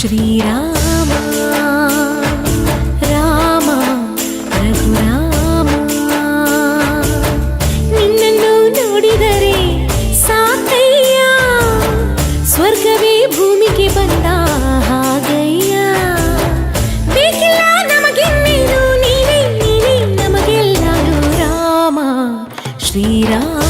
ಶ್ರೀರಾಮ, ರಾಮ, ರಘುರಾಮ. ನಿನ್ನನ್ನು ನೋಡಿದರೆ ಸಾಕಯ್ಯ, ಸ್ವರ್ಗವೇ ಭೂಮಿಗೆ ಬಂದ ಹಾಗಯ್ಯ. ಬೇಕಿಲ್ಲ ನಮಗಿನ್ನೇನು, ನೀನೇ ನೀನೇ ರಾಮ, ಶ್ರೀರಾಮ.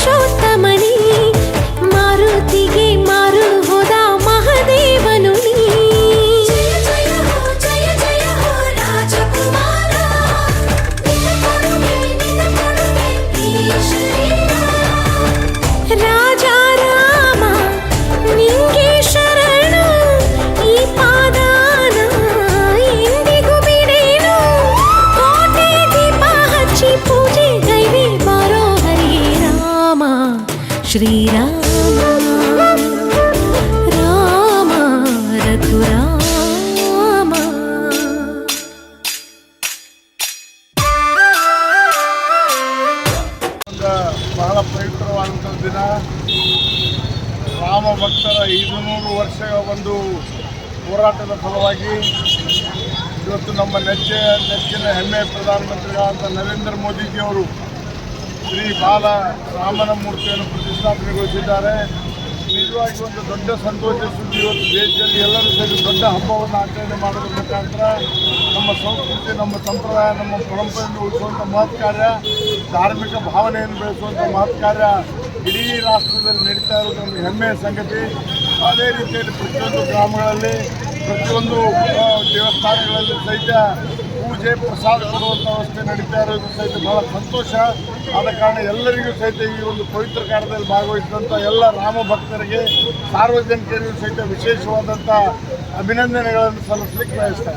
truth. ಶ್ರೀರಾಮ, ರಾಮ, ರಘುರಾಮ. ಒಂದು ಬಹಳ ಪವಿತ್ರವಾದಂಥ ದಿನ. ರಾಮ ಭಕ್ತರ ಐದು ನೂರು ವರ್ಷ ಒಂದು ಹೋರಾಟದ ಫಲವಾಗಿ ಇವತ್ತು ನಮ್ಮ ನೆಚ್ಚಿನ ನೆಚ್ಚಿನ ಹೆಮ್ಮೆ ಪ್ರಧಾನಮಂತ್ರಿಗಳಾದ ನರೇಂದ್ರ ಮೋದಿಜಿಯವರು ಶ್ರೀ ಬಾಲ ರಾಮನ ಮೂರ್ತಿಯನ್ನು ಪ್ರತಿಷ್ಠಾಪನೆಗೊಳಿಸಿದ್ದಾರೆ. ನಿಜವಾಗಿ ಒಂದು ದೊಡ್ಡ ಸಂತೋಷ ಸುದ್ದಿ ಇವತ್ತು ದೇಶದಲ್ಲಿ ಎಲ್ಲರೂ ಸೇರಿ ದೊಡ್ಡ ಹಬ್ಬವನ್ನು ಆಚರಣೆ ಮಾಡೋದ್ರ ಮುಖಾಂತರ ನಮ್ಮ ಸಂಸ್ಕೃತಿ, ನಮ್ಮ ಸಂಪ್ರದಾಯ, ನಮ್ಮ ಪರಂಪರೆಯನ್ನು ಉಳಿಸುವಂಥ ಮಹತ್ ಕಾರ್ಯ ಧಾರ್ಮಿಕ ಭಾವನೆಯನ್ನು ಬೆಳೆಸುವಂಥ ಮಹತ್ ಕಾರ್ಯ ಇಡೀ ರಾಷ್ಟ್ರದಲ್ಲಿ ನಡೀತಾ ಇರೋದು ಒಂದು ಹೆಮ್ಮೆಯ ಸಂಗತಿ. ಅದೇ ರೀತಿಯಲ್ಲಿ ಪ್ರತಿಯೊಂದು ಗ್ರಾಮಗಳಲ್ಲಿ, ಪ್ರತಿಯೊಂದು ದೇವಸ್ಥಾನಗಳಲ್ಲಿ ಸಹಿತ ಪೂಜೆ ಪ್ರಸಾದ್ ಕೊಡುವಂಥ ವ್ಯವಸ್ಥೆ ನಡೀತಾ ಇರೋದು ಸಹಿತ ಬಹಳ ಸಂತೋಷ. ಆದ ಕಾರಣ ಎಲ್ಲರಿಗೂ ಸಹಿತ ಈ ಒಂದು ಪವಿತ್ರ ಕಾರ್ಯದಲ್ಲಿ ಭಾಗವಹಿಸಿದಂಥ ಎಲ್ಲ ರಾಮ ಭಕ್ತರಿಗೆ, ಸಾರ್ವಜನಿಕರಿಗೂ ಸಹಿತ ವಿಶೇಷವಾದಂಥ ಅಭಿನಂದನೆಗಳನ್ನು ಸಲ್ಲಿಸಲಿಕ್ಕೆ ಬಯಸ್ತಾರೆ